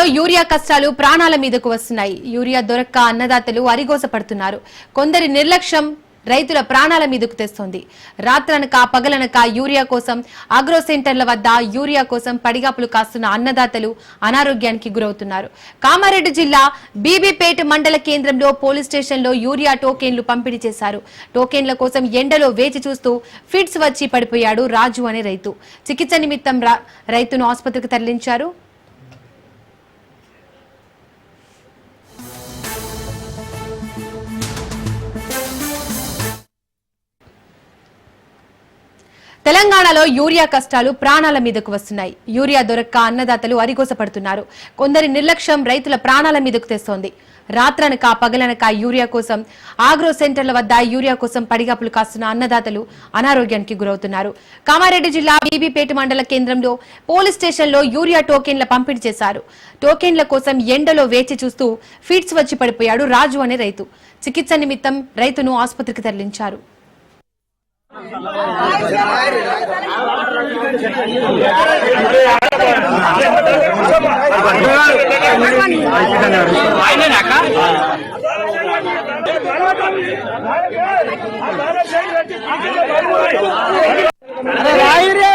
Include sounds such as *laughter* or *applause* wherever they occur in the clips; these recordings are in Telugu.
తెలంగాణలో యూరియా కష్టాలు ప్రాణాల మీదకు వస్తున్నాయి. యూరియా దొరక్క అన్నదాతలు అరిగోస పడుతున్నారు కొందరి నిర్లక్ష్యం రైతుల ప్రాణాల మీదకు తెస్తోంది. రాత్రనక పగలనక యూరియా కోసం అగ్రో సెంటర్ల వద్ద యూరియా కోసం పడిగాపులు కాస్తున్న అన్నదాతలు అనారోగ్యానికి గురవుతున్నారు. కామారెడ్డి జిల్లా బీబీపేట మండల కేంద్రంలో పోలీస్ స్టేషన్లో యూరియా టోకెన్లు పంపిణీ చేశారు. టోకెన్ల కోసం ఎండలో వేచి చూస్తూ ఫిట్స్ వచ్చి పడిపోయాడు రాజు అనే రైతు. చికిత్స నిమిత్తం రైతును ఆసుపత్రికి తరలించారు. తెలంగాణలో యూరియా కష్టాలు ప్రాణాల మీదకు వస్తున్నాయి. యూరియా దొరక్క అన్నదాతలు అరిగోసపడుతున్నారు. కొందరి నిర్లక్ష్యం రైతుల ప్రాణాల మీదకు తెస్తోంది. రాత్రనక పగలనక యూరియా కోసం ఆగ్రో సెంటర్ల వద్ద యూరియా కోసం పడిగాపులు కాస్తున్న అన్నదాతలు అనారోగ్యానికి గురవుతున్నారు. కామారెడ్డి జిల్లా బీబీపేట మండల కేంద్రంలో పోలీస్ స్టేషన్లో యూరియా టోకెన్ల పంపిణీ చేశారు. టోకెన్ల కోసం ఎండలో వేచి చూస్తూ ఫీడ్స్ వచ్చి పడిపోయాడు రాజు అనే రైతు. చికిత్స నిమిత్తం రైతును ఆసుపత్రికి తరలించారు. రాయి రే.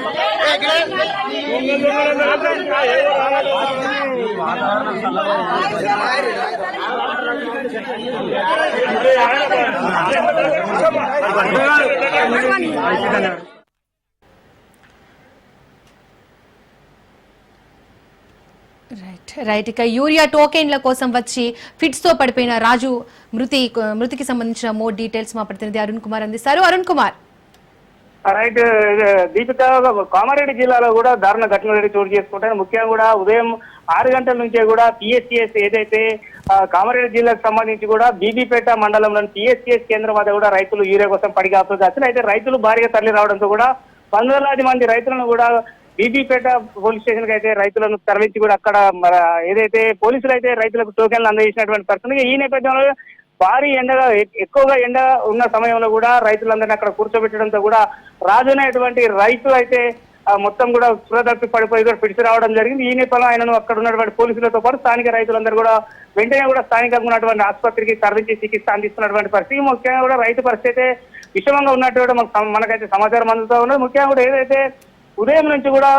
రైట్ రైట్ ఇక యూరియా టోకెన్ల కోసం వచ్చి ఫిట్స్తో పడిపోయిన రాజు మృతి మృతికి సంబంధించిన మోర్ డీటెయిల్స్ మా ప్రతినిధి అరుణ్ కుమార్ అందిస్తారు. Arun Kumar. Right uh, uh, Deepika Kamareddy జిల్లాలో కూడా దారుణ ఘటనలు చోటు చేసుకుంటాయి. ముఖ్యంగా కూడా ఉదయం ఆరు గంటల నుంచే కూడా పిఎస్సిఎస్ ఏదైతే కామారెడ్డి జిల్లాకు సంబంధించి కూడా బీబీపేట మండలంలోని పిఎస్సిఎస్ కేంద్రం వద్ద కూడా రైతులు యూరియా కోసం పడిగాపులు అసలు అయితే రైతులు భారీగా తరలి రావడంతో కూడా వందలాది మంది రైతులను కూడా బీబీపేట పోలీస్ స్టేషన్కి అయితే రైతులను తరలించి కూడా అక్కడ ఏదైతే పోలీసులు అయితే రైతులకు టోకెన్లు అందజేసినటువంటి పరిస్థితి ఈ నేపథ్యంలో భారీ ఎండగా ఎ- ఎక్కువగా ఎండ ఉన్న సమయంలో కూడా రైతులందరినీ అక్కడ కూర్చోబెట్టడంతో కూడా రాజునేటువంటి రైతు అయితే మొత్తం కూడా చూడదప్పి పడిపోయి కూడా పిడిచి రావడం జరిగింది. ఈ నేపథ్యంలో ఆయనను అక్కడ ఉన్నటువంటి పోలీసులతో పాటు స్థానిక రైతులందరూ కూడా వెంటనే కూడా స్థానికంగా ఉన్నటువంటి ఆసుపత్రికి తరలించి చికిత్స అందిస్తున్నటువంటి పరిస్థితి. ముఖ్యంగా కూడా రైతు పరిస్థితి అయితే విషమంగా ఉన్నట్టు కూడా మనకు మనకైతే సమాచారం అందుతూ ఉన్నది. ముఖ్యంగా కూడా ఏదైతే ఉదయం నుంచి కూడా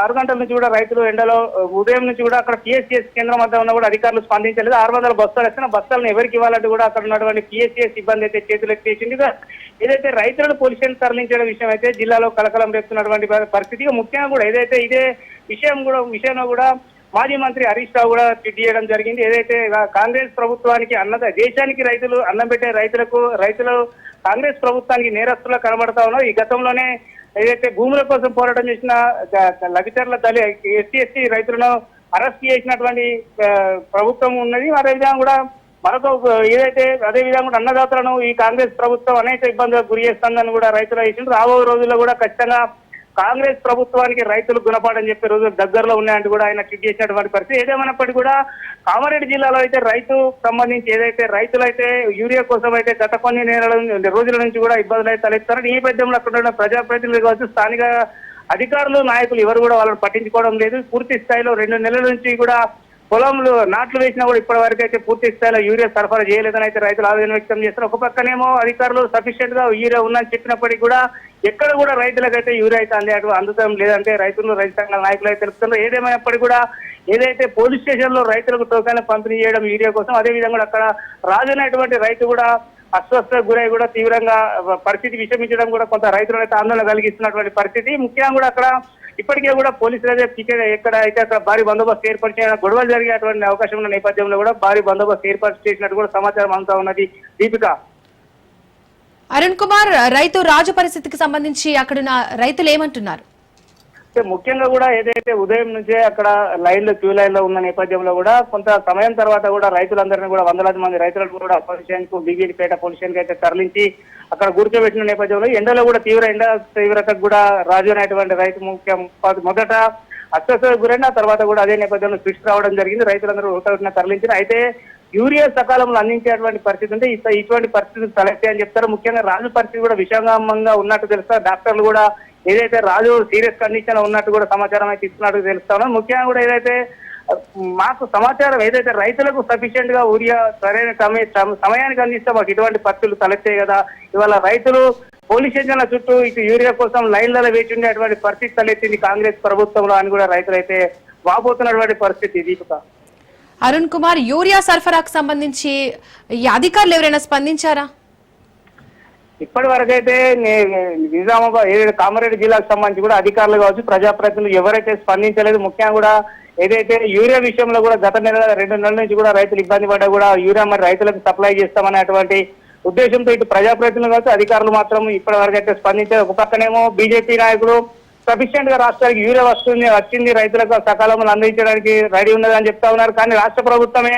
ఆరు గంటల నుంచి కూడా రైతులు ఎండలో ఉదయం నుంచి కూడా అక్కడ పిఎస్సిఎస్ కేంద్రం వద్ద ఉన్న కూడా అధికారులు స్పందించలేదు. ఆరు వందల బస్తాలు వచ్చిన బస్తాలను ఎవరికి ఇవ్వాలంటే కూడా అక్కడ ఉన్నటువంటి పిఎస్సిఎస్ సిబ్బంది అయితే చేతులు ఎత్తేసింది. ఏదైతే రైతులను పొలిషన్ తరలించడం విషయం అయితే జిల్లాలో కలకలం రేపుతున్నటువంటి పరిస్థితి ముఖ్యంగా కూడా ఏదైతే ఇదే విషయం కూడా విషయంలో కూడా మాజీ మంత్రి హరీష్ రావు కూడా ట్వీట్ చేయడం జరిగింది. ఏదైతే కాంగ్రెస్ ప్రభుత్వానికి అన్న దేశానికి రైతులు అన్నం పెట్టే రైతులకు రైతులు కాంగ్రెస్ ప్రభుత్వానికి నేరస్తులు కనబడతా ఉన్నారు ఈ గతంలోనే ఏదైతే భూముల కోసం పోరాటం చేసిన గ- లభిచర్ల దళి ఎస్సీ ఎస్టీ రైతులను అరెస్ట్ చేసినటువంటి ప్రభుత్వం ఉన్నది. అదేవిధంగా కూడా మరొక ఏదైతే అదే విధంగా కూడా అన్నదాతలను ఈ కాంగ్రెస్ ప్రభుత్వం అనేక ఇబ్బందులకు గురి చేస్తుందని కూడా రైతులు వేసిండ్రు రాబోయే రోజుల్లో కూడా ఖచ్చితంగా కాంగ్రెస్ ప్రభుత్వానికి రైతులు గుణపాఠం చెప్పే రోజు దగ్గరలో ఉన్నాయంటూ కూడా ఆయన ట్వీట్ చేసినటువంటి పరిస్థితి. ఏదేమైనప్పటికీ కూడా కామారెడ్డి జిల్లాలో అయితే రైతు సంబంధించి ఏదైతే రైతులైతే యూరియా కోసం అయితే గత కొన్ని నెలల రోజుల నుంచి కూడా ఇబ్బందులు అయితే తలెత్తారని ఈ నేపథ్యంలో అక్కడ ఉన్న ప్రజాప్రతినిధులు కావచ్చు స్థానిక అధికారులు నాయకులు ఎవరు కూడా వాళ్ళని పట్టించుకోవడం లేదు. పూర్తి స్థాయిలో రెండు నెలల నుంచి కూడా పొలంలో నాట్లు వేసినా కూడా ఇప్పటి వరకు అయితే పూర్తి స్థాయిలో యూరియా సరఫరా చేయలేదని అయితే రైతులు ఆవేదన వ్యక్తం చేస్తారు ఒక పక్కనేమో అధికారులు సఫిషియెంట్గా యూరియా ఉందని చెప్పినప్పటికీ కూడా ఎక్కడ కూడా రైతులకైతే యూరియా అయితే అందే అందుతాం లేదంటే రైతులు రైతు సంఘాల నాయకులు అయితే తెలుపుతున్నారు. ఏదేమైనప్పటికీ కూడా ఏదైతే పోలీస్ స్టేషన్లో రైతులకు టోకాన్ని పంపిణీ చేయడం యూరియా కోసం అదే విధంగా కూడా అక్కడ రాజు అనేటువంటి రైతు కూడా అస్వస్థకు గురై కూడా తీవ్రంగా పరిస్థితి విషమించడం కూడా కొంత రైతులైతే అయితే ఆందోళన కలిగిస్తున్నటువంటి పరిస్థితి. ముఖ్యంగా కూడా అక్కడ ఇప్పటికే కూడా పోలీసులు అయితే టికెట్ ఎక్కడ అయితే అక్కడ భారీ బందోబస్తు ఏర్పాటు చేయడం గొడవలు జరిగేటువంటి అవకాశం ఉన్న నేపథ్యంలో కూడా భారీ బందోబస్తు ఏర్పాటు చేసినట్టు కూడా సమాచారం అందుతా ఉన్నది దీపిక. అరుణ్ కుమార్ రైతు రాజు పరిస్థితికి సంబంధించి అక్కడున్న రైతులు ఏమంటున్నారు? ముఖ్యంగా కూడా ఏదైతే ఉదయం నుంచే అక్కడ లైన్లు క్యూ లైన్లో ఉన్న నేపథ్యంలో కూడా కొంత సమయం తర్వాత కూడా రైతులందరినీ కూడా వందలాది మంది రైతులను కూడా పొలిషన్కు బీబీపేట పొలిషన్కి అయితే తరలించి అక్కడ కూర్చోబెట్టిన నేపథ్యంలో ఎండలో కూడా తీవ్ర ఎండ తీవ్రతకు కూడా రాజు అనేటువంటి రైతు ముఖ్యం మొదట అస్వస్థతకు గురైన తర్వాత కూడా అదే నేపథ్యంలో స్విచ్ రావడం జరిగింది. రైతులందరూ హుటాహుటిన తరలించిన. అయితే యూరియా సకాలంలో అందించేటువంటి పరిస్థితి ఉంటే ఇటువంటి పరిస్థితులు తలెత్తే అని చెప్తారు. ముఖ్యంగా రాజు పరిస్థితి కూడా విషాంగంగా ఉన్నట్టు తెలుస్తారు డాక్టర్లు కూడా ఏదైతే రాజు సీరియస్ కండిషన్ ఉన్నట్టు కూడా సమాచారం అయితే ఇస్తున్నట్టు తెలుస్తాను ముఖ్యంగా కూడా ఏదైతే మాకు సమాచారం ఏదైతే రైతులకు సఫిషియెంట్గా ఊరియా సరైన సమయ- సమయానికి అందిస్తే మాకు ఇటువంటి పరిస్థితులు తలెత్తాయి కదా. ఇవాళ రైతులు పోలీస్ స్టేషన్ల చుట్టూ ఇటు యూరియా కోసం లైన్లలో వేచి ఉండేటువంటి పరిస్థితి తలెత్తింది కాంగ్రెస్ ప్రభుత్వంలో అని కూడా రైతులు అయితే వాపోతున్నటువంటి పరిస్థితి దీపిక. అరుణ్ కుమార్ యూరియా సరఫరాకు సంబంధించి ఈ అధికారులు ఎవరైనా స్పందించారా? ఇప్పటి వరకైతే నిజామాబాద్ కామారెడ్డి జిల్లాకు సంబంధించి కూడా అధికారులు కావచ్చు ప్రజాప్రతినిధులు ఎవరైతే స్పందించలేదు ముఖ్యంగా కూడా ఏదైతే యూరియా విషయంలో కూడా గత నెల రెండు నెలల నుంచి కూడా రైతులు ఇబ్బంది పడ్డా కూడా యూరియా మరి రైతులకు సప్లై చేస్తామనేటువంటి ఉద్దేశంతో ఇటు ప్రజాప్రతినిధులు కావచ్చు అధికారులు మాత్రం ఇప్పటి వరకు అయితే స్పందించారు ఒక పక్కనేమో బీజేపీ నాయకులు సఫిషియెంట్గా రాష్ట్రానికి యూరియా వస్తుంది వచ్చింది రైతులకు సకాలంలో అందించడానికి రెడీ ఉన్నదని చెప్తా ఉన్నారు. కానీ రాష్ట్ర ప్రభుత్వమే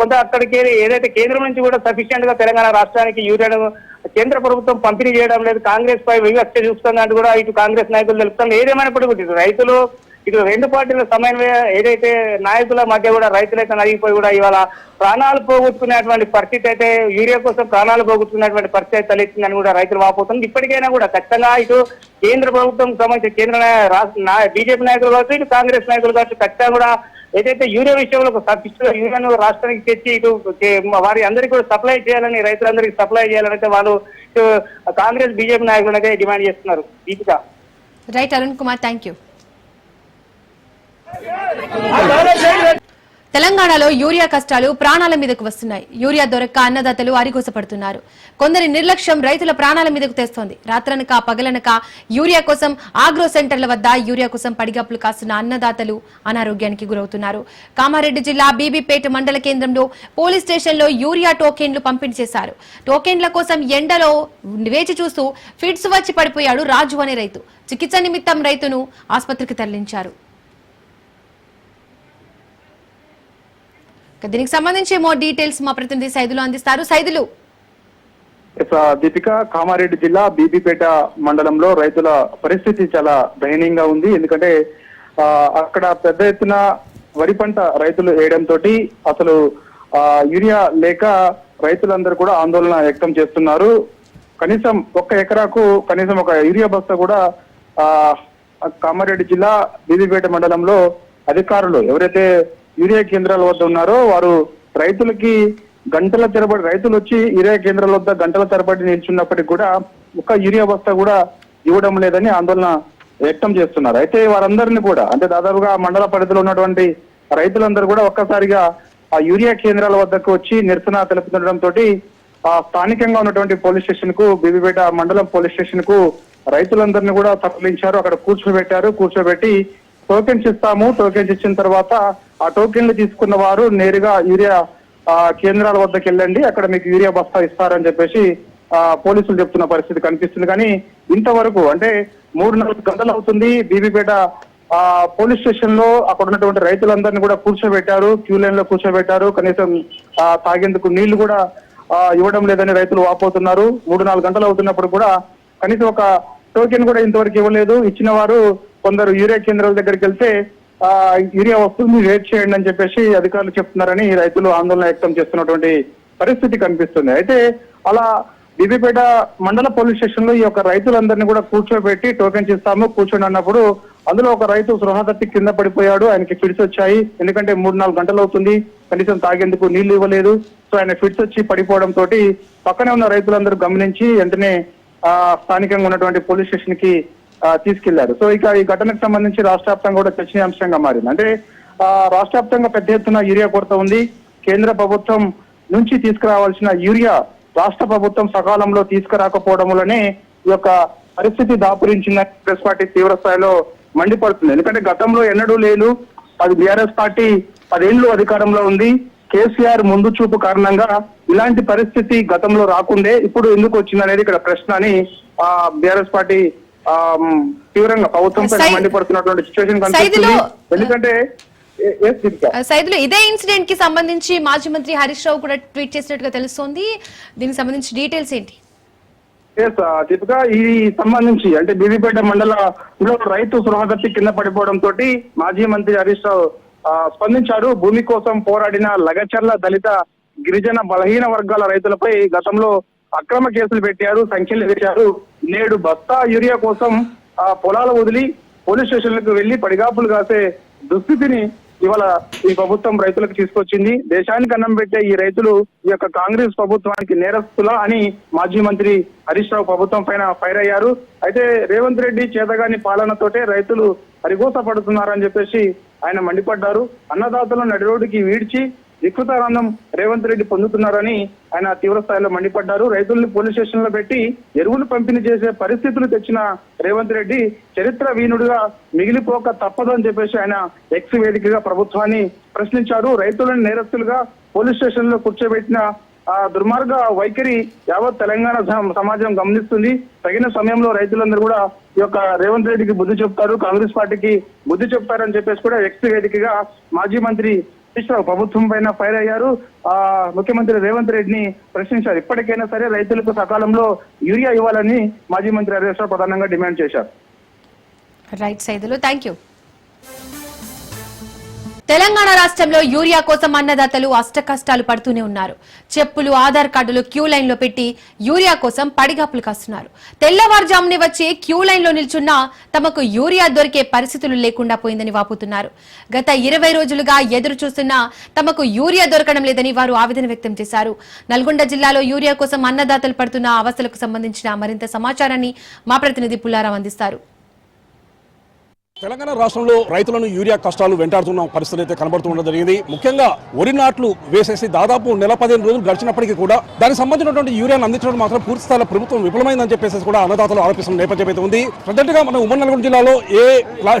కొంత అక్కడికి ఏదైతే కేంద్రం నుంచి కూడా సఫిషియెంట్గా తెలంగాణ రాష్ట్రానికి యూరియాను కేంద్ర ప్రభుత్వం పంపిణీ చేయడం లేదు. కాంగ్రెస్ పై వివక్ష చూస్తుందంటూ కూడా ఇటు కాంగ్రెస్ నాయకులు తెలుపుతారు ఏదేమైనప్పటికీ రైతులు ఇటు రెండు పార్టీల సమన్వయ ఏదైతే నాయకుల మధ్య కూడా రైతులైతే నలిగిపోయి కూడా ఇవాళ ప్రాణాలు పోగొట్టుకునేటువంటి పరిస్థితి అయితే యూరియా కోసం ప్రాణాలు పోగొట్టుకునేటువంటి పరిస్థితి అయితే తలెత్తిందని కూడా రైతులు వాపోతుంది ఇప్పటికైనా కూడా ఖచ్చితంగా ఇటు కేంద్ర ప్రభుత్వం సంబంధించి కేంద్ర బీజేపీ నాయకులు కావచ్చు ఇటు కాంగ్రెస్ నాయకులు కావచ్చు ఖచ్చితంగా కూడా ఏదైతే యూరియా విషయంలో ఒక యూరియాను రాష్ట్రానికి తెచ్చి ఇటు వారి అందరికీ కూడా సప్లై చేయాలని రైతులందరికీ సప్లై చేయాలని వాళ్ళు కాంగ్రెస్ బీజేపీ నాయకులు అయితే డిమాండ్ చేస్తున్నారు. Deepika. Right Arun Kumar thank you తెలంగాణలో యూరియా కష్టాలు ప్రాణాల మీదకు వస్తున్నాయి. యూరియా దొరక్క అన్నదాతలు అరిగోసపడుతున్నారు. కొందరి నిర్లక్ష్యం రైతుల ప్రాణాల మీదకు తెస్తోంది. రాత్రనక పగలనక యూరియా కోసం ఆగ్రో సెంటర్ల వద్ద యూరియా కోసం పడిగప్పులు కాస్తున్న అన్నదాతలు అనారోగ్యానికి గురవుతున్నారు. కామారెడ్డి జిల్లా బీబీపేట మండల కేంద్రంలో పోలీస్ స్టేషన్లో యూరియా టోకెన్లు పంపిణీ చేశారు. టోకెన్ల కోసం ఎండలో వేచి చూస్తూ ఫిట్స్ వచ్చి పడిపోయాడు రాజు అనే రైతు. చికిత్స నిమిత్తం రైతును ఆసుపత్రికి తరలించారు. దీనికి సంబంధించి మోర్ డీటెయిల్స్ మా ప్రతినిధి సైదులు అందిస్తారు. సైదులు. దీపిక కామారెడ్డి జిల్లా బీబీపేట మండలంలో రైతుల పరిస్థితి చాలా దయనీయంగా ఉంది. ఎందుకంటే అక్కడ పెద్ద ఎత్తున వరి పంట రైతులు వేయడంతో అసలు యూరియా లేక రైతులందరూ కూడా ఆందోళన వ్యక్తం చేస్తున్నారు. కనీసం ఒక్క ఎకరాకు కనీసం ఒక యూరియా బస్తా కూడా ఆ కామారెడ్డి జిల్లా బీబీపేట మండలంలో అధికారులు ఎవరైతే యూరియా కేంద్రాల వద్ద ఉన్నారో వారు రైతులకి గంటల తరబడి రైతులు వచ్చి యూరియా కేంద్రాల వద్ద గంటల తరబడి నిల్చున్నప్పటికీ కూడా ఒక యూరియా బస్తా కూడా ఇవ్వడం లేదని ఆందోళన వ్యక్తం చేస్తున్నారు. అయితే వారందరినీ కూడా అంటే దాదాపుగా మండల పరిధిలో ఉన్నటువంటి రైతులందరూ కూడా ఒక్కసారిగా ఆ యూరియా కేంద్రాల వద్దకు వచ్చి నిరసన తెలుపుతుండటంతో ఆ స్థానికంగా ఉన్నటువంటి పోలీస్ స్టేషన్కు బీబీపేట మండలం పోలీస్ స్టేషన్కు రైతులందరినీ కూడా తరలించారు. అక్కడ కూర్చోబెట్టారు. కూర్చోబెట్టి టోకెన్స్ ఇస్తాము. టోకెన్స్ ఇచ్చిన తర్వాత ఆ టోకెన్లు తీసుకున్న వారు నేరుగా యూరియా ఆ, కేంద్రాల వద్దకు వెళ్ళండి. అక్కడ మీకు యూరియా బస్తా ఇస్తారని చెప్పేసి పోలీసులు చెప్తున్న పరిస్థితి కనిపిస్తుంది. కానీ ఇంతవరకు అంటే మూడు నాలుగు గంటలు అవుతుంది. బీబీపేట ఆ పోలీస్ స్టేషన్లో అక్కడ ఉన్నటువంటి రైతులందరినీ కూడా కూర్చోబెట్టారు. క్యూ లైన్లో కూర్చోబెట్టారు. కనీసం తాగేందుకు నీళ్ళు కూడా ఇవ్వడం లేదని రైతులు వాపోతున్నారు. మూడు నాలుగు గంటలు అవుతున్నప్పుడు కూడా కనీసం ఒక టోకెన్ కూడా ఇంతవరకు ఇవ్వలేదు. ఇచ్చిన వారు కొందరు యూరియా కేంద్రాల దగ్గరికి వెళ్తే యూరియా వస్తుంది వెయిట్ చేయండి అని చెప్పేసి అధికారులు చెప్తున్నారని రైతులు ఆందోళన వ్యక్తం చేస్తున్నటువంటి పరిస్థితి కనిపిస్తుంది. అయితే అలా బీబీపేట మండల పోలీస్ స్టేషన్లో ఈ యొక్క రైతులందరినీ కూడా కూర్చోబెట్టి టోకెన్స్ ఇస్తాము కూర్చోండి అన్నప్పుడు అందులో ఒక రైతు సృహ తప్పి కింద పడిపోయాడు ఆయనకి ఫిట్స్ వచ్చాయి. ఎందుకంటే మూడు నాలుగు గంటలు అవుతుంది కనీసం తాగేందుకు నీళ్ళు ఇవ్వలేదు. సో ఆయన ఫిట్స్ వచ్చి పడిపోవడం తోటి పక్కనే ఉన్న రైతులందరూ గమనించి వెంటనే ఆ స్థానికంగా ఉన్నటువంటి పోలీస్ స్టేషన్కి తీసుకెళ్ళారు. సో ఇక ఈ ఘటనకు సంబంధించి రాష్ట్ర వ్యాప్తంగా కూడా చర్చనీయాంశంగా మారింది. అంటే ఆ, రాష్ట్ర వ్యాప్తంగా పెద్ద ఎత్తున యూరియా కొరత ఉంది. కేంద్ర ప్రభుత్వం నుంచి తీసుకురావాల్సిన యూరియా రాష్ట్ర ప్రభుత్వం సకాలంలో తీసుకురాకపోవడం వల్లనే ఈ యొక్క పరిస్థితి దాపురించిందని కాంగ్రెస్ పార్టీ తీవ్ర స్థాయిలో మండిపడుతుంది. ఎందుకంటే గతంలో ఎన్నడూ లేదు అది బీఆర్ఎస్ పార్టీ పదేళ్ళు అధికారంలో ఉంది. కేసీఆర్ ముందు చూపు కారణంగా ఇలాంటి పరిస్థితి గతంలో రాకుండే ఇప్పుడు ఎందుకు వచ్చిందనేది ఇక్కడ ప్రశ్న అని బీఆర్ఎస్ పార్టీ తీవ్రంగా ప్రభుత్వం పైన సై- మండిపడుతున్నటువంటి సిచ్యువేషన్ కనిపిస్తుంది. సైదులో- ఎందుకంటే? సైదులు ఇదే ఇన్సిడెంట్కి సంబంధించి మాజీ మంత్రి హరీష్ రావు కూడా ట్వీట్ చేసినట్టుగా తెలుస్తోంది. దీనికి సంబంధించి డీటెయిల్స్ ఏంటి? దీపిక ఈ సంబంధించి అంటే బీబీపేట మండలంలో రైతు సృహ తప్పి కింద పడిపోవడం తోటి మాజీ మంత్రి హరీష్ రావు స్పందించారు. భూమి కోసం పోరాడిన లగచర్ల దళిత గిరిజన బలహీన వర్గాల రైతులపై గతంలో అక్రమ కేసులు పెట్టారు సంఖ్యలు వేశారు నేడు బస్తా యూరియా కోసం ఆ పొలాలు వదిలి పోలీస్ స్టేషన్లకు వెళ్ళి పడిగాపులు కాసే దుస్థితిని ఇవాళ ఈ ప్రభుత్వం రైతులకు తీసుకొచ్చింది. దేశానికి అన్నం పెట్టే ఈ రైతులు ఈ యొక్క కాంగ్రెస్ ప్రభుత్వానికి నేరస్తులా అని మాజీ మంత్రి హరీష్ రావు ప్రభుత్వం పైన ఫైర్ అయ్యారు. అయితే రేవంత్ రెడ్డి చేతగాని పాలనతోటే రైతులు హరిగోస పడుతున్నారని చెప్పేసి ఆయన మండిపడ్డారు. అన్నదాతలను నడి రోడ్డుకి వీడ్చి వికృతానందం రేవంత్ రెడ్డి పొందుతున్నారని ఆయన తీవ్ర స్థాయిలో మండిపడ్డారు. రైతుల్ని పోలీస్ స్టేషన్లో పెట్టి ఎరువులు పంపిణీ చేసే పరిస్థితులు తెచ్చిన రేవంత్ రెడ్డి చరిత్ర వీణుడుగా మిగిలిపోక తప్పదు అని చెప్పేసి ఆయన ఎక్స్ వేదికగా ప్రభుత్వాన్ని ప్రశ్నించారు. రైతులను నేరస్తులుగా పోలీస్ స్టేషన్లో కూర్చోబెట్టిన ఆ దుర్మార్గ వైఖరి యావత్ తెలంగాణ సమాజం గమనిస్తుంది. తగిన సమయంలో రైతులందరూ కూడా ఈ యొక్క రేవంత్ రెడ్డికి బుద్ధి చెప్తారు. కాంగ్రెస్ పార్టీకి బుద్ధి చెప్తారని చెప్పేసి కూడా ఎక్స్ వేదికగా మాజీ మంత్రి హరీష్ ప్రభుత్వం పైన ఫైర్ అయ్యారు. ఆ ముఖ్యమంత్రి రేవంత్ రెడ్డిని ప్రశ్నించారు. ఇప్పటికైనా సరే రైతులకు సకాలంలో యూరియా ఇవ్వాలని మాజీ మంత్రి హరీష్ రావు ప్రధానంగా డిమాండ్ చేశారు. Right Saidulu. Thank you Telangana రాష్ట్రంలో యూరియా కోసం అన్నదాతలు అష్ట కష్టాలు పడుతూనే ఉన్నారు. చెప్పులు ఆధార్ కార్డులు క్యూ లైన్లో పెట్టి యూరియా కోసం పడిగాపులు కాస్తున్నారు. తెల్లవారుజామునే వచ్చి క్యూ లైన్లో నిల్చున్నా తమకు యూరియా దొరికే పరిస్థితులు లేకుండా పోయిందని వాపుతున్నారు. గత ఇరవై రోజులుగా ఎదురు చూస్తున్నా తమకు యూరియా దొరకడం లేదని వారు ఆవేదన వ్యక్తం చేశారు. నల్గొండ జిల్లాలో యూరియా కోసం అన్నదాతలు పడుతున్న అవస్థలకు సంబంధించిన మరింత సమాచారాన్ని మా ప్రతినిధి పుల్లారావు అందిస్తారు. తెలంగాణ రాష్ట్రంలో రైతులను యూరియా కష్టాలు వెంటాడుతున్న పరిస్థితి అయితే కనబడుతూ ఉండడం జరిగింది. ముఖ్యంగా వరి నాట్లు వేసేసి దాదాపు నెల పదిహేను రోజులు గడిచినప్పటికీ కూడా దానికి సంబంధించినటువంటి యూరియాను అందించడం మాత్రం పూర్తి స్థాయిలో ప్రభుత్వం విఫలమైందని చెప్పేసి కూడా అన్నదాతలు ఆరోపిస్తున్న నేపథ్యం అయితే ఉంది. ప్రజెంట్గా మన ఉమ్మడి నల్గొండ జిల్లాలో ఏ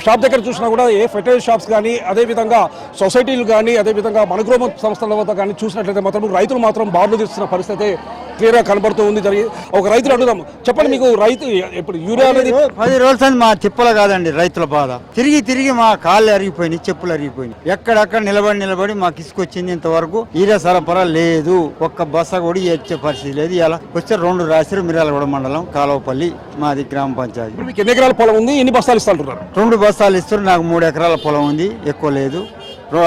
షాప్ దగ్గర చూసినా కూడా ఏ ఫెర్టైల్ షాప్స్ కానీ అదే విధంగా సొసైటీలు కానీ అదే విధంగా మనగ్రోమ సంస్థల వద్ద కానీ చూసినట్లయితే మాత్రం రైతులు మాత్రం బారులు తీస్తున్న పరిస్థితి క్లియర్గా కనబడుతూ ఉంది. జరిగి ఒక రైతులు అడుగుదాం. చెప్పండి మీకు రైతు ఇప్పుడు యూరియా అనేది పది రోజుల మా తిప్పలు కాదండి రైతుల బాధ. తిరిగి తిరిగి మా కాళ్ళు అరిగిపోయినాయి చెప్పులు అరిగిపోయినాయి. ఎక్కడక్కడ నిలబడి నిలబడి మాకు ఇసుకొచ్చింది ఇంతవరకు. ఈర సరఫరా లేదు. ఒక్క బస్స కూడా ఇచ్చే పరిస్థితి లేదు. ఇలా వచ్చే రెండు రాశులు మిర్యాలగూడ మండలం కాలువపల్లి మాది గ్రామ పంచాయతీ. మీకు ఎన్ని ఎకరాల పొలం ఉంది? ఎన్ని బస్తాలు ఇస్తుంటున్నారు? రెండు బస్తాలు ఇస్తారు నాకు మూడు ఎకరాల పొలం ఉంది. ఎక్కువ లేదు.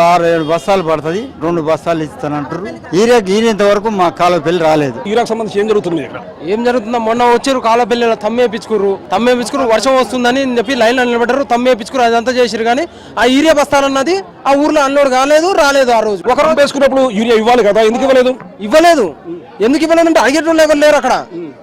ఆరు ఏడు బస్తాలు పడుతుంది రెండు బస్తాలు ఇస్తానంటారు ఈరేకి ఈరేంత వరకు మా కాలువపల్లి రాలేదు. యూరియాకు సంబంధించి ఏం జరుగుతుంది ఇక్కడ? ఏం జరుగుతుందో మొన్న వచ్చారు కాలపల్లిలో తమ్మేపించుకుర్రు తమ్మేపించుకురు వర్షం వస్తుందని చెప్పి లైన్లో నిలబడ్డారు. తమ్మేపించుకురు అదంతా చేసిరు కానీ ఆ ఏరియా బస్తాలన్నది ఆ ఊర్లో అన్లోడ్ కాలేదు రాలేదు ఆ రోజు. ఒక రోజు వేసుకున్నప్పుడు యూరియా ఇవ్వాలి కదా ఎందుకు ఇవ్వలేదు? ఇవ్వలేదు. ఎందుకు ఇవ్వలేదంటే అడిగేటోళ్ళు ఎవరు లేరు అక్కడ.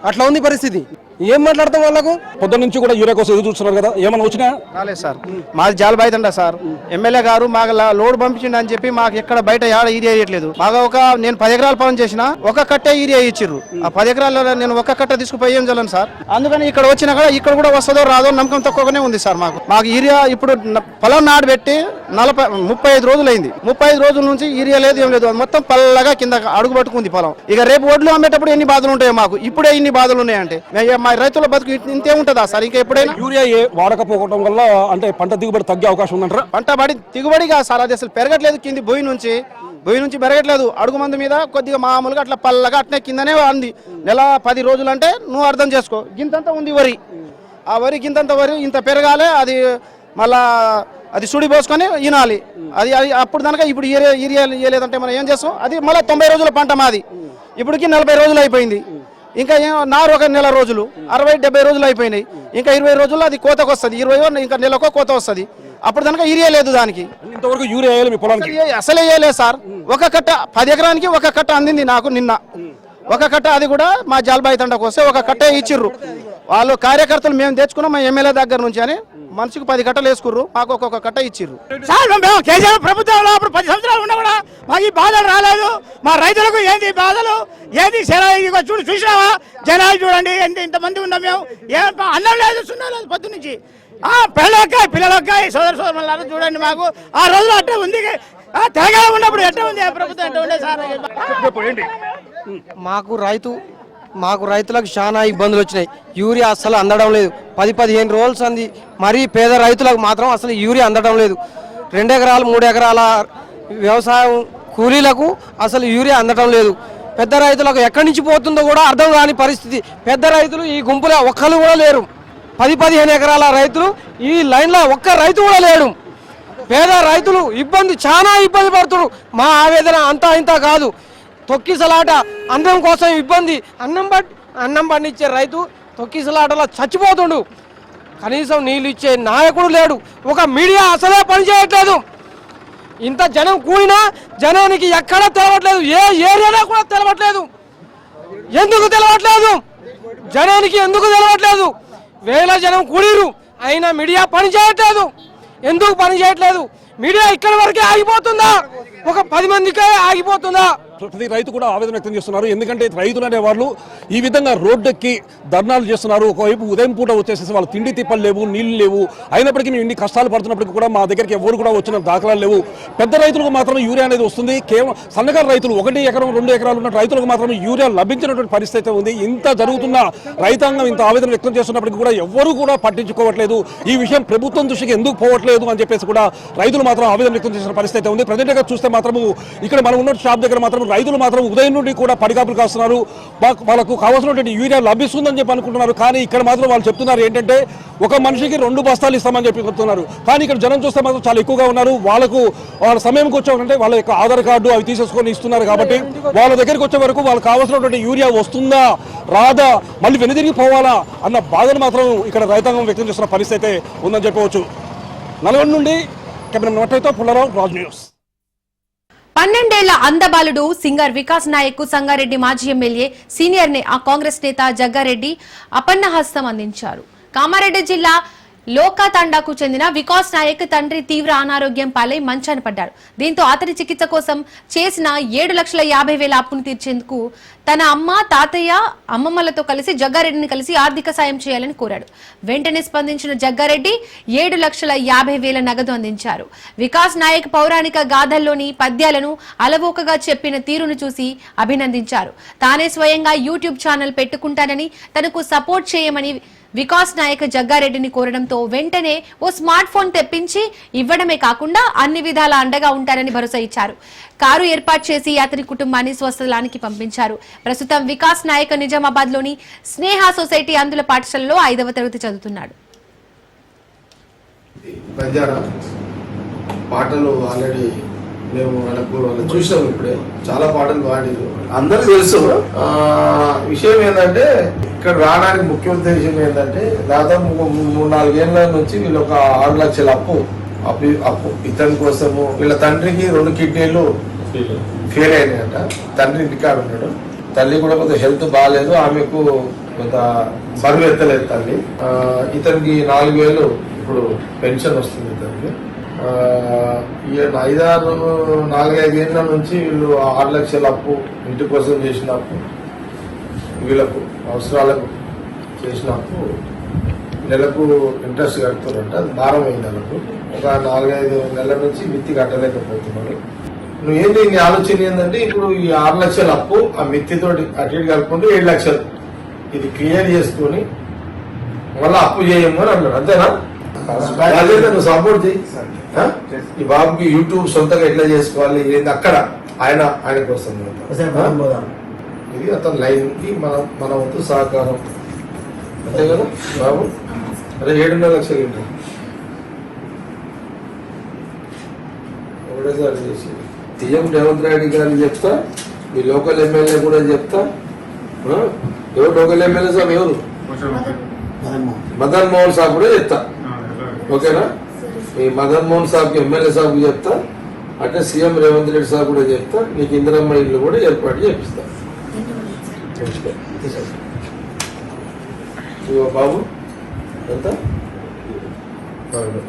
అట్లా ఉంది పరిస్థితి. ఏం మాట్లాడతాం వాళ్ళకు? పొద్దున్న నుంచి కూడా యూరియా కోసం ఎదురు చూస్తున్నారు కదా. ఏమైనా వచ్చినా? రాలేదు సార్. మాది జాలబాయితండ సార్. ఎమ్మెల్యే గారు మాకు లా- లోడ్ పంపించిండు అని చెప్పి మాకు ఎక్కడ బయట ఏడ ఏరియా ఇవ్వట్లేదు మాకు ఒక నేను పది ఎకరాల పొలం చేసిన ఒక కట్టే ఏరియా ఇచ్చిర్రు. ఆ పది ఎకరాల నేను ఒక కట్ట తీసుకుపోయి ఏం చేయలేను సార్. అందుకని ఇక్కడ వచ్చినా కూడా ఇక్కడ కూడా వస్తుందో రాదో నమ్మకం తక్కువగానే ఉంది సార్ మాకు. మాకు ఏరియా ఇప్పుడు పొలం నాడు పెట్టి నలభై ముప్పై ఐదు రోజులు అయింది. ముప్పై ఐదు రోజుల నుంచి ఏరియా లేదు ఏం లేదు. మొత్తం పల్లగా కింద అడుగు పట్టుకుంది పొలం. ఇక రేపు ఒడ్లు అమ్మేటప్పుడు ఎన్ని బాధలు ఉంటాయో మాకు. ఇప్పుడే ఇన్ని బాధలు ఉన్నాయంటే. మే- రైతుల బతుకు ఇంతే ఉంటుందా సార్ ఇంకా ఎప్పుడైనా? యూరియా వాడకపోవడం వల్ల అంటే పంట దిగుబడి తగ్గే అవకాశం ఉందంటారా? పంట పడి దిగుబడి కాదు సార్ అది అసలు పెరగట్లేదు కింది బొయ్యి నుంచి. బొయ్యి నుంచి పెరగట్లేదు. అడుగు మంది మీద కొద్దిగా మామూలుగా అట్లా పల్లగా అట్నే కిందనే అంది. నెల పది రోజులు అంటే నువ్వు అర్థం చేసుకో. గింతంతా ఉంది వరి. ఆ వరి గింతంత వరి ఇంత పెరగాలి అది మళ్ళా అది సుడి పోసుకొని ఈనాలి అది అది అప్పుడు దానిక ఇప్పుడు ఏరియా ఏరియా ఇయ్యలేదంటే మనం ఏం చేస్తాం? అది మళ్ళీ తొంభై రోజుల పంట మాది. ఇప్పటికి నలభై రోజులు అయిపోయింది. ఇంకా నారు ఒక నెల రోజులు అరవై డెబ్బై రోజులు అయిపోయినాయి. ఇంకా ఇరవై రోజుల్లో అది కోతకు వస్తుంది. ఇరవై ఇంకా నెలకో కోత వస్తుంది. అప్పుడు దానిక ఏరియా లేదు దానికి. ఇంతవరకు యూరియా అసలే వేయలేదు సార్. ఒక కట్ట పది ఎకరానికి ఒక కట్ట అందింది నాకు నిన్న. ఒక కట్ట అది కూడా మా జాల్బాయి తండకు వస్తే ఒక కట్టే ఇచ్చిర్రు. వాళ్ళు కార్యకర్తలు మేము తెచ్చుకున్నాం మా ఎమ్మెల్యే దగ్గర నుంచి అని మనిషికి పది కట్టలు వేసుకుర్రు మాకు ఒక్కొక్క కట్ట ఇచ్చిర్రు. సార్ మేము కేసీఆర్ ప్రభుత్వంలో అప్పుడు పది సంవత్సరాలు ఉన్నా కూడా మాకు ఈ బాధలు రాలేదు. మా రైతులకు ఏంది బాధలు? ఏంది చూడు చూసినావా? జనాలు చూడండి ఎంత ఇంతమంది ఉన్నాం మేము? ఏం అన్నం లేదు సున్నం లేదు పొద్దు నుంచి. ఆ పిల్లలకాయ పిల్లలకాయ సోదర సోదరు చూడండి మాకు. ఆ రోజులు అట్టే ఉంది. ఆ తెలంగాణ ఉన్నప్పుడు ఎట్ట ఉంది? ఆ ప్రభుత్వం ఎట్ట ఉండే సార్? మాకు రైతు మాకు రైతులకు చాలా ఇబ్బందులు వచ్చినాయి. యూరియా అస్సలు అందడం లేదు. పది పదిహేను రోజులు అంది మరీ పేద రైతులకు మాత్రం అసలు యూరియా అందడం లేదు. రెండు ఎకరాలు మూడు ఎకరాల వ్యవసాయం కూలీలకు అసలు యూరియా అందడం లేదు. పెద్ద రైతులకు ఎక్కడి నుంచి పోతుందో కూడా అర్థం కాని పరిస్థితి. పెద్ద రైతులు ఈ గుంపులో ఒక్కరు కూడా లేరు. పది పదిహేను ఎకరాల రైతులు ఈ లైన్లో ఒక్క రైతు కూడా లేడు. పేద రైతులు ఇబ్బంది చాలా ఇబ్బంది పడుతున్నారు. మా ఆవేదన అంతా ఇంత కాదు. తొక్కిసలాట అన్నం కోసం ఇబ్బంది. అన్నం పట్ అన్నం పండించే రైతు తొక్కిసలాటలో చచ్చిపోతుండు. కనీసం నీళ్ళు ఇచ్చే నాయకుడు లేడు. ఒక మీడియా అసలే పనిచేయట్లేదు. ఇంత జనం కూడినా జనానికి ఎక్కడ తెలవట్లేదు. ఏ ఏరియాలో కూడా తెలవట్లేదు. ఎందుకు తెలవట్లేదు? జనానికి ఎందుకు తెలవట్లేదు? వేల జనం కూడిరు అయినా మీడియా పని చేయట్లేదు ఎందుకు పని చేయట్లేదు మీడియా ఇక్కడి వరకే ఆగిపోతుందా? ఒక పది మందికే ఆగిపోతుందా? ప్రతి రైతు కూడా ఆవేదన వ్యక్తం చేస్తున్నారు. ఎందుకంటే రైతులు అనే వాళ్ళు ఈ విధంగా రోడ్డెక్కి ధర్నాలు చేస్తున్నారు. ఒకవైపు ఉదయం పూట వచ్చేసేసి వాళ్ళు తిండి తిప్పలు లేవు నీళ్ళు లేవు. అయినప్పటికీ మేము ఇన్ని కష్టాలు పడుతున్నప్పటికీ కూడా మా దగ్గరికి ఎవరు కూడా వచ్చిన దాఖలాలు లేవు. పెద్ద రైతులకు మాత్రం యూరియా అనేది వస్తుంది. కేవలం సన్నకారు రైతులు ఒకటి ఎకరం రెండు ఎకరాలు ఉన్న రైతులకు మాత్రం యూరియా లభించినటువంటి పరిస్థితి అయితే ఉంది. ఇంత జరుగుతున్న రైతాంగం ఇంత ఆవేదన వ్యక్తం చేస్తున్నప్పటికీ కూడా ఎవరు కూడా పట్టించుకోవట్లేదు. ఈ విషయం ప్రభుత్వం దృష్టికి ఎందుకు పోవట్లేదు అని చెప్పేసి కూడా రైతులు మాత్రం ఆవేదన వ్యక్తం చేసిన పరిస్థితి అయితే ఉంది. ప్రజెంట్ చూస్తే మాత్రము ఇక్కడ మనం ఉన్న షాప్ దగ్గర మాత్రం రైతులు మాత్రం ఉదయం నుండి కూడా పడిగాపులు కాస్తున్నారు. వాళ్ళకు కావాల్సినటువంటి యూరియా లభిస్తుందని చెప్పి అనుకుంటున్నారు. కానీ ఇక్కడ మాత్రం వాళ్ళు చెప్తున్నారు ఏంటంటే ఒక మనిషికి రెండు బస్తాలు ఇస్తామని చెప్పి చెప్తున్నారు. కానీ ఇక్కడ జనం చూస్తే మాత్రం చాలా ఎక్కువగా ఉన్నారు. వాళ్ళకు వాళ్ళ సమయంకి వచ్చామంటే వాళ్ళ యొక్క ఆధార్ కార్డు అవి తీసేసుకొని ఇస్తున్నారు కాబట్టి వాళ్ళ దగ్గరికి వచ్చే వరకు వాళ్ళకి కావాల్సినటువంటి యూరియా వస్తుందా రాదా మళ్ళీ వెనుదిరిగి పోవాలా అన్న బాధను మాత్రం ఇక్కడ రైతాంగం వ్యక్తం చేస్తున్న పరిస్థితి అయితే ఉందని చెప్పవచ్చు. నల్గొండ నుండి కెమెరా నోటైతో పుల్లారావు రాజ్ న్యూస్. పన్నెండేళ్ళ అందబాలుడు సింగర్ వికాస్ నాయక్ సంగారెడ్డి మాజీ ఎమ్మెల్యే సీనియర్ ఆ కాంగ్రెస్ నేత జగ్గారెడ్డి అపన్నహస్తం అందించారు. కామారెడ్డి జిల్లా లోకాతండాకు చెందిన వికాస్ నాయక్ తండ్రి తీవ్ర అనారోగ్యం పాలై మంచాన పడ్డాడు. దీంతో అతని చికిత్స కోసం చేసిన ఏడు లక్షల యాభై వేల అప్పును తీర్చేందుకు తన అమ్మ తాతయ్య అమ్మమ్మలతో కలిసి జగ్గారెడ్డిని కలిసి ఆర్థిక సాయం చేయాలని కోరాడు. వెంటనే స్పందించిన జగ్గారెడ్డి ఏడు లక్షల యాభై వేల నగదు అందించారు. వికాస్ నాయక్ పౌరాణిక గాథల్లోని పద్యాలను అలవోకగా చెప్పిన తీరును చూసి అభినందించారు. తానే స్వయంగా యూట్యూబ్ ఛానల్ పెట్టుకుంటానని తనకు సపోర్ట్ చేయమని వికాస్ నాయక్ జగ్గారెడ్డిని కోరడంతో వెంటనే ఓ స్మార్ట్ ఫోన్ తెప్పించి ఇవ్వడమే కాకుండా అన్ని విధాల అండగా ఉంటారని భరోసా ఇచ్చారు. కారు ఏర్పాటు చేసి అతని కుటుంబాన్ని స్వస్థలానికి పంపించారు. ప్రస్తుతం వికాస్ నాయక్ నిజామాబాద్లోని స్నేహ సొసైటీ అందుల పాఠశాలలో ఐదవ తరగతి చదువుతున్నాడు. పాటలు ఆల్రెడీ మేము వాళ్ళకు వాళ్ళు చూసాం ఇప్పుడే. చాలా పాటలు పాడారు అందరూ తెలుసు. విషయం ఏంటంటే ఇక్కడ రావడానికి ముఖ్య ఉద్దేశం ఏంటంటే దాదాపు మూడు నాలుగేళ్ళ నుంచి వీళ్ళు ఒక ఆరు లక్షల అప్పు అప్పు అప్పు ఇతని కోసము. వీళ్ళ తండ్రికి రెండు కిడ్నీలు ఫెయిల్ అయినాయంట. తండ్రి ఇంటికాడ ఉన్నాడు. తల్లి కూడా కొంత హెల్త్ బాగాలేదు. ఆమెకు కొంత బరువు ఎత్తలేదు తల్లి. ఇతనికి నాలుగు వేలు ఇప్పుడు పెన్షన్ వస్తుంది. ఈ ఐదారు నాలుగైదు ఏళ్ళ నుంచి వీళ్ళు ఆరు లక్షల అప్పు ఇంటి కోసం చేసిన అప్పు వీళ్ళకు అవసరాలకు చేసిన అప్పు నెలకు ఇంట్రెస్ట్ కడుతున్నారంట. అది భారం అయింది నెలకు. ఒక నాలుగైదు నెలల నుంచి మిత్తి కట్టలేకపోతున్నారు. నువ్వు ఏంటి నీ ఆలోచన ఏంటంటే ఇప్పుడు ఈ ఆరు లక్షల అప్పు ఆ మిత్తితోటి అటు ఇటు కలుపుకుంటూ ఏడు లక్షలు. ఇది క్లియర్ చేసుకొని మళ్ళీ అప్పు చేయము అని అన్నాడు అంతేనా? అదే నువ్వు సపోర్ట్ చేయి? ఈ బాబుకి యూట్యూబ్ సొంతంగా ఎట్లా చేసుకోవాలి ఏంది అక్కడ ఆయన ఆయన కోసం ఇది అతని లైన్కి మనం మన వంతు సహకారం. అంతే కదా బాబు? అదే ఏడున్నర లక్షలు ఏంటి? ఒకటేసారి చేసి. సీఎం రేవంత్ రెడ్డి గారిని చెప్తా మీ లోకల్ ఎమ్మెల్యే కూడా చెప్తా? ఎవరు లోకల్ ఎమ్మెల్యే సాబ్ ఎవరు? మదన్ మోహన్ సాబ్ కూడా చెప్తా. ఓకేనా? ఈ మదన్ మోహన్ సాబ్కి ఎమ్మెల్యే సాబ్కి చెప్తా అంటే సీఎం రేవంత్ రెడ్డి సాబ్ కూడా చెప్తా నీకు ఇందిరమ్మ ఇల్లు కూడా ఏర్పాటు చేపిస్తా. బాబు ఎంత?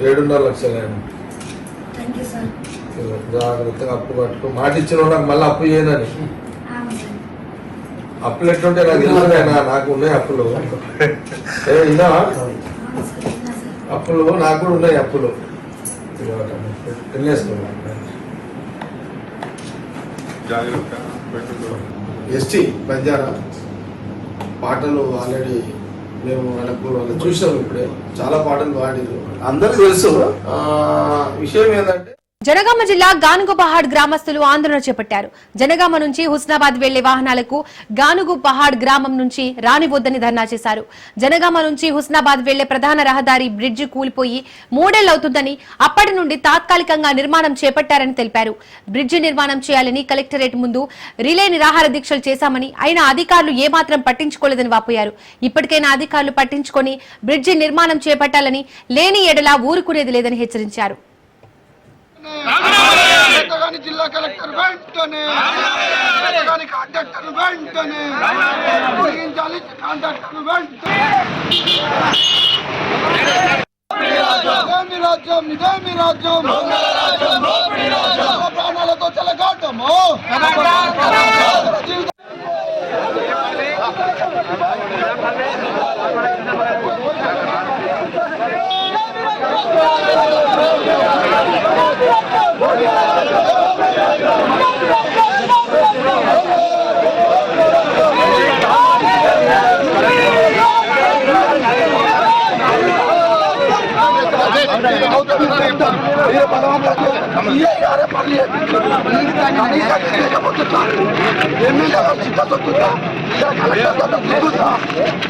ఏడున్నర లక్షలు జాగ్రత్తగా అప్పు కట్టుకో. మాట ఇచ్చిన వాళ్ళకి మళ్ళీ అప్పు చేయనని. అప్పులు ఎట్లుంటే నాకు తెలుసు నాకు ఉన్నాయి అప్పులు. *laughs* ఏ విన్నావా అప్పులు నాకు కూడా ఉన్నాయి అప్పులు. ఎస్టీ బంజారా పాటలు ఆల్రెడీ మేము వాళ్ళకు వాళ్ళు చూసినాం ఇప్పుడే. చాలా పాటలు పాడారు అందరికీ తెలుసు. విషయం ఏంటంటే జనగామ జిల్లా గానుగుపహాడ్ గ్రామస్తులు ఆందోళన చేపట్టారు. జనగామ నుంచి హుస్నాబాద్ వెళ్ళే వాహనాలకు గానుగుపహాడ్ గ్రామం నుంచి రానివద్దని ధర్నా చేశారు. జనగామ నుంచి హుస్నాబాద్ వెళ్ళే ప్రధాన రహదారి బ్రిడ్జి కూలిపోయి మూడేళ్ళవుతుందని అప్పటి నుండి తాత్కాలికంగా నిర్మాణం చేపట్టారని తెలిపారు. బ్రిడ్జి నిర్మాణం చేయాలని కలెక్టరేట్ ముందు రిలే నిరాహార దీక్షలు చేశామని అయినా అధికారులు ఏమాత్రం పట్టించుకోలేదని వాపోయారు. ఇప్పటికైనా అధికారులు పట్టించుకొని బ్రిడ్జి నిర్మాణం చేపట్టాలని లేని ఎడలా ఊరుకునేది లేదని హెచ్చరించారు. పెద్దగాని జిల్లా కలెక్టర్ వెంటనే. పెద్దగాని కాంట్రాక్టర్ వెంటనే. తొలగించాలి కాంట్రాక్టర్ వెంటనే. ఇదేమి రాజ్యం ఇదేమి రాజ్యం ప్రాణాలతో చెలగాటము. జీవితం Thank you.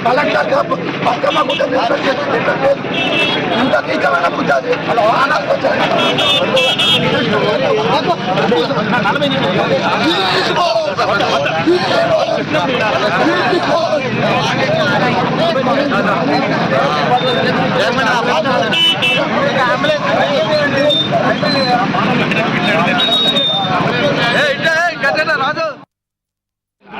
కలెక్టర్ పక్కన కూడా ఇంత తీకమైన పుట్టాలి నలభై ఇట్లా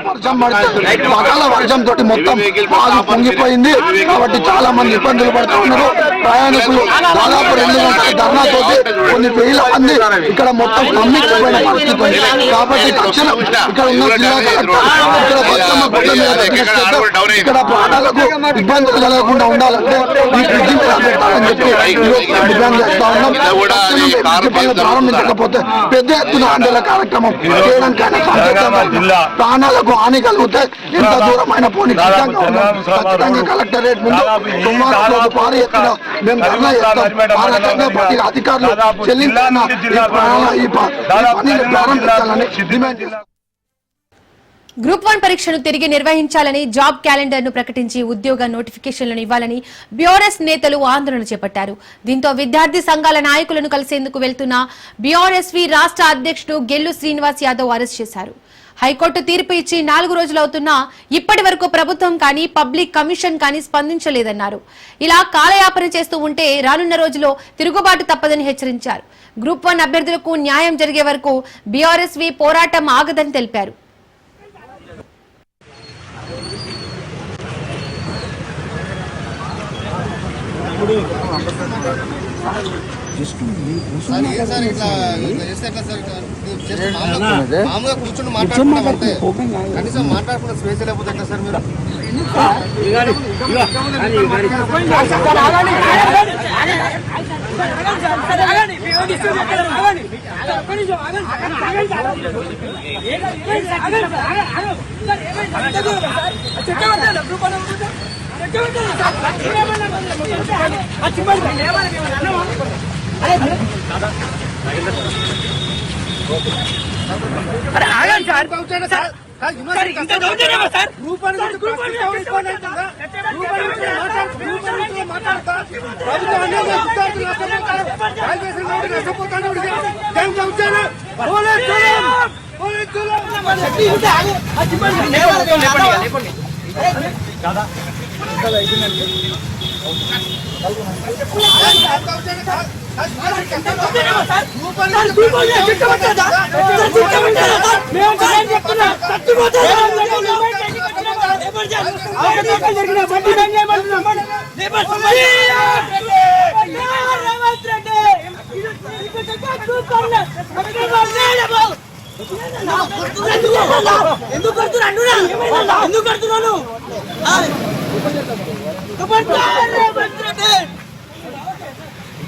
వర్షం పడితే పగల వర్షం తోటి మొత్తం బాగా పొంగిపోయింది. కాబట్టి చాలా మంది ఇబ్బందులు పడుతూ ఉన్నారు. ప్రయాణికులు దాదాపు రెండు గంటల ధర్నా తోటి కొన్ని వేల మంది ఇక్కడ మొత్తం కమ్మించిపోయిన పరిస్థితి ఉంది. కాబట్టి తక్షణం ఇక్కడ ఉన్న జిల్లా ఇక్కడ బతుకమ్మ గుడ్డ మీద ఇక్కడ ప్రాణాలకు ఇబ్బందులు కలగకుండా ఉండాలంటే ఈ బ్రిడ్జి మీద పెట్టాలని చెప్పి డిమాండ్ చేస్తా ఉన్నాం. ప్రారంభించకపోతే పెద్ద ఎత్తున ఆందోళన కార్యక్రమం చేయడానికైనా సంకేతం ప్రాణాలకు హాని కలిగితే ఎంత దూరమైన పోనీ ఖచ్చితంగా కలెక్టరేట్ ముందు సోమవారం రోజు భారీ ఎత్తున మేము ధర్నా చేస్తాం. ఆ రకంగా ప్రతి అధికారులు చెల్లించిన ఈ ప్రాణాల ఈ ప- ఈ పనిని ప్రారంభించాలని డిమాండ్ చేస్తాం. గ్రూప్ వన్ పరీక్షను తిరిగి నిర్వహించాలని జాబ్ క్యాలెండర్ను ప్రకటించి ఉద్యోగ నోటిఫికేషన్లను ఇవ్వాలని బీఆర్ఎస్ నేతలు ఆందోళన చేపట్టారు. దీంతో విద్యార్థి సంఘాల నాయకులను కలిసేందుకు వెళ్తున్న బీఆర్ఎస్వి రాష్ట్ర అధ్యక్షుడు గెల్లు శ్రీనివాస్ యాదవ్ అరెస్ట్ చేశారు. హైకోర్టు తీర్పు ఇచ్చి నాలుగు రోజులవుతున్నా ఇప్పటి వరకు ప్రభుత్వం కానీ పబ్లిక్ కమిషన్ కానీ స్పందించలేదన్నారు. ఇలా కాలయాపన చేస్తూ ఉంటే రానున్న రోజుల్లో తిరుగుబాటు తప్పదని హెచ్చరించారు. గ్రూప్ వన్ అభ్యర్థులకు న్యాయం జరిగే వరకు బీఆర్ఎస్వి పోరాటం ఆగదని తెలిపారు. మామూలుగా మాట్లాడుకున్నాం కనీసం మాట్లాడుకున్న స్వేచ్ఛ లేకపోతే ఎట్లా సార్ మీరు? అరే ఆగండి సార్ సార్ దాదా ఇంకా ఐదు ఎందుకు కడుతున్నాను? ఎందుకు కడుతున్నాను?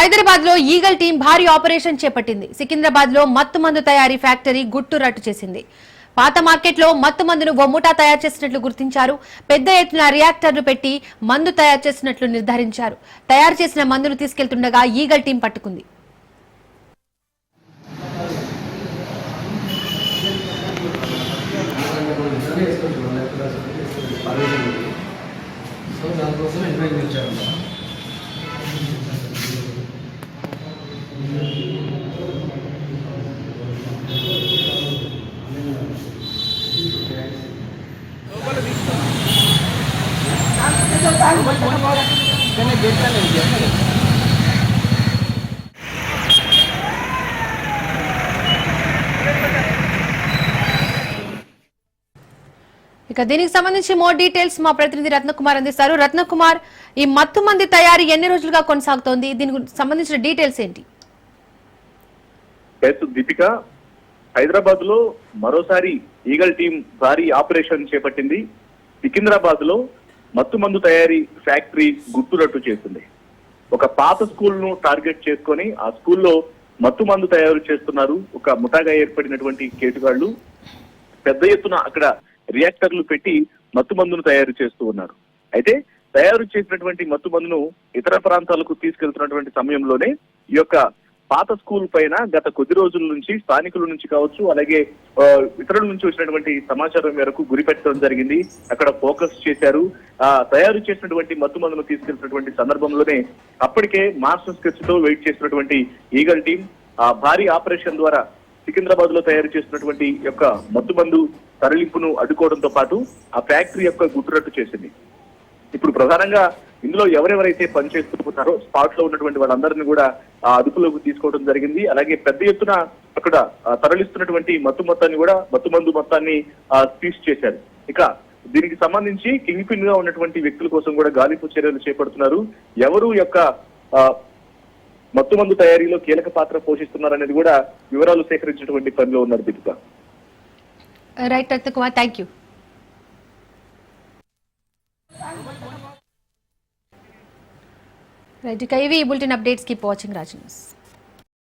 హైదరాబాద్లో ఈగల్ టీం భారీ ఆపరేషన్ చేపట్టింది. సికింద్రాబాద్లో మత్తు మందు తయారీ ఫ్యాక్టరీ గుట్టు రట్టు చేసింది. పాత మార్కెట్లో మత్తు మందును ఓ తయారు చేసినట్లు గుర్తించారు. పెద్ద ఎత్తున రియాక్టర్లు పెట్టి మందు తయారు చేసినట్లు నిర్ధారించారు. తయారు చేసిన మందును తీసుకెళ్తుండగా ఈగల్ టీం పట్టుకుంది. ఇక దీనికి సంబంధించి మోర్ డీటెయిల్స్ మా ప్రతినిధి రత్నకుమార్ అందిస్తారు. రత్నకుమార్ ఈ మత్తు మంది తయారీ ఎన్ని రోజులుగా కొనసాగుతోంది? దీనికి సంబంధించిన డీటెయిల్స్ ఏంటి? దీపిక హైదరాబాద్లో మరోసారి ఈగల్ టీం భారీ ఆపరేషన్ చేపట్టింది. సికింద్రాబాద్లో మత్తు మందు తయారీ ఫ్యాక్టరీ గుర్తురట్టు చేసింది ఒక పాత స్కూల్ను టార్గెట్ చేసుకొని ఆ స్కూల్లో మత్తు మందు తయారు చేస్తున్నారు. ఒక ముఠాగా ఏర్పడినటువంటి కేటుగాళ్ళు పెద్ద ఎత్తున అక్కడ రియాక్టర్లు పెట్టి మత్తు మందును తయారు చేస్తూ ఉన్నారు. అయితే తయారు చేసినటువంటి మత్తు మందును ఇతర ప్రాంతాలకు తీసుకెళ్తున్నటువంటి సమయంలోనే ఈ యొక్క పాత స్కూల్ పైన గత కొద్ది రోజుల నుంచి స్థానికుల నుంచి కావచ్చు అలాగే ఇతరుల నుంచి వచ్చినటువంటి సమాచారం మేరకు గురిపెట్టడం జరిగింది. అక్కడ ఫోకస్ చేశారు. ఆ తయారు చేసినటువంటి మత్తు మందును తీసుకెళ్తున్నటువంటి సందర్భంలోనే అప్పటికే మాస్టర్ స్కెచ్తో వెయిట్ చేసినటువంటి ఈగల్ టీం ఆ భారీ ఆపరేషన్ ద్వారా సికింద్రాబాద్లో తయారు చేసినటువంటి యొక్క మత్తు మందు తరలింపును అడ్డుకోవడంతో పాటు ఆ ఫ్యాక్టరీ యొక్క గుట్టురట్టు చేసింది. ఇప్పుడు ప్రధానంగా ఇందులో ఎవరెవరైతే పనిచేస్తున్నారో స్పాట్లో ఉన్నటువంటి వాళ్ళందరినీ కూడా ఆ అదుపులోకి తీసుకోవడం జరిగింది. అలాగే పెద్ద ఎత్తున అక్కడ తరలిస్తున్నటువంటి మత్తు మొత్తాన్ని కూడా మత్తు మందు మొత్తాన్ని సీజ్ చేశారు. ఇక దీనికి సంబంధించి కింగ్ పిన్గా ఉన్నటువంటి వ్యక్తుల కోసం కూడా గాలింపు చర్యలు చేపడుతున్నారు. ఎవరు యొక్క మత్తు మందు తయారీలో కీలక పాత్ర పోషిస్తున్నారనేది కూడా వివరాలు సేకరించినటువంటి పనిలో ఉన్నారు Deepika. Right thank you right ఇక ఇవి bulletin updates keep watching Raj news